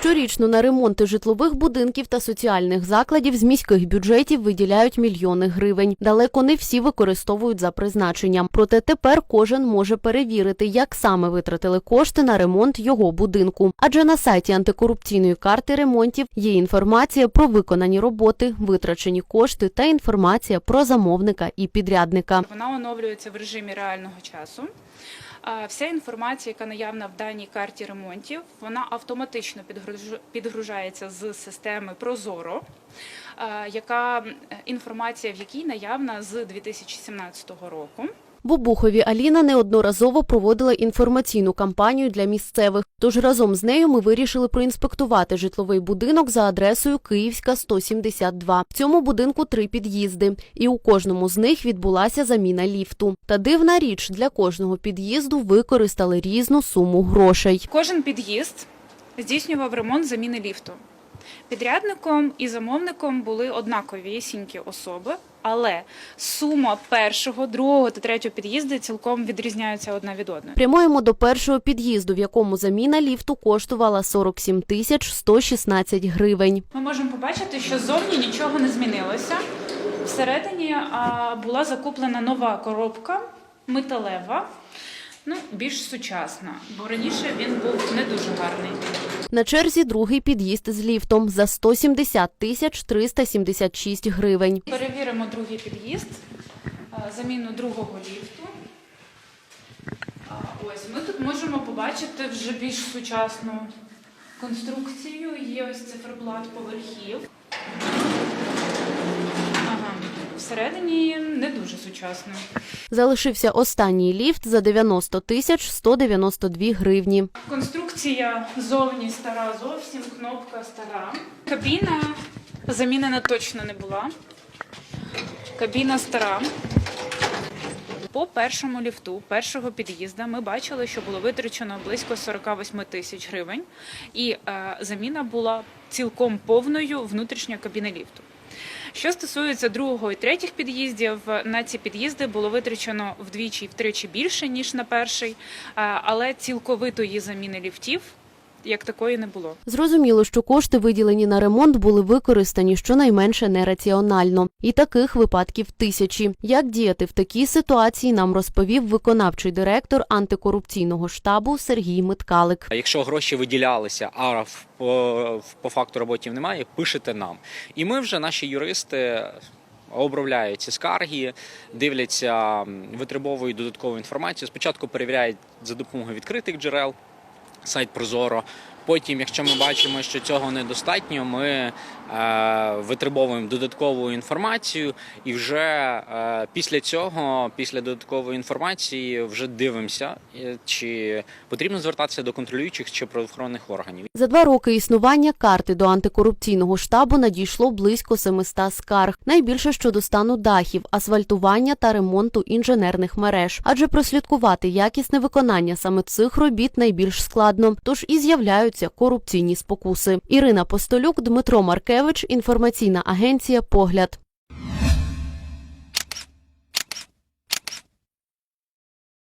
Щорічно на ремонти житлових будинків та соціальних закладів з міських бюджетів виділяють мільйони гривень. Далеко не всі використовують за призначенням. Проте тепер кожен може перевірити, як саме витратили кошти на ремонт його будинку. Адже на сайті антикорупційної карти ремонтів є інформація про виконані роботи, витрачені кошти та інформація про замовника і підрядника. Вона оновлюється в режимі реального часу. Вся інформація, яка наявна в даній карті ремонтів, вона автоматично підгруж- підгружається з системи Прозоро, яка інформація, в якій наявна з 2017 року. Бубухові Аліна неодноразово проводила інформаційну кампанію для місцевих. Тож разом з нею ми вирішили проінспектувати житловий будинок за адресою Київська 172. В цьому будинку три під'їзди, і у кожному з них відбулася заміна ліфту. Та дивна річ для кожного під'їзду використали різну суму грошей. Кожен під'їзд здійснював ремонт заміни ліфту. Підрядником і замовником були однакові сінькі особи, але сума першого, другого та третього під'їзду цілком відрізняються одна від одної. Прямуємо до першого під'їзду, в якому заміна ліфту коштувала 47 тисяч 116 гривень. Ми можемо побачити, що зовні нічого не змінилося. Всередині була закуплена нова коробка металева, ну більш сучасна, бо раніше він був не дуже гарний. На черзі другий під'їзд з ліфтом за 170 тисяч 376 гривень. Перевіримо другий під'їзд, заміну другого ліфту. Ось ми тут можемо побачити вже більш сучасну конструкцію. Є ось циферблат поверхів. Ага. Всередині не дуже сучасно. Залишився останній ліфт за 90 тисяч 192 гривні. Конструкція зовні стара, зовсім кнопка стара. Кабіна замінена точно не була. Кабіна стара. По першому ліфту першого під'їзда ми бачили, що було витрачено близько 48 тисяч гривень, і е, заміна була цілком повною внутрішньої кабіни ліфту. Що стосується другого і третіх під'їздів, на ці під'їзди було витрачено вдвічі і втричі більше ніж на перший, але цілковитої заміни ліфтів як такої не було. Зрозуміло, що кошти, виділені на ремонт, були використані щонайменше нераціонально. І таких випадків тисячі. Як діяти в такій ситуації, нам розповів виконавчий директор антикорупційного штабу Сергій Миткалик. Якщо гроші виділялися, а в- по, по факту роботів немає, пишете нам. І ми вже, наші юристи, обробляють ці скарги, дивляться, витребовують додаткову інформацію. Спочатку перевіряють за допомогою відкритих джерел, сайт Прозоро. Потім, якщо ми бачимо, що цього недостатньо, ми витребовуємо додаткову інформацію, і вже е, після цього, після додаткової інформації, вже дивимося, е, чи потрібно звертатися до контролюючих чи правоохоронних органів. За два роки існування карти до антикорупційного штабу надійшло близько 700 скарг. Найбільше щодо стану дахів, асфальтування та ремонту інженерних мереж. Адже прослідкувати якісне виконання саме цих робіт найбільш складно, тож і з'являються корупційні спокуси. Ірина Постолюк, Дмитро Маркевич, інформаційна агенція Погляд.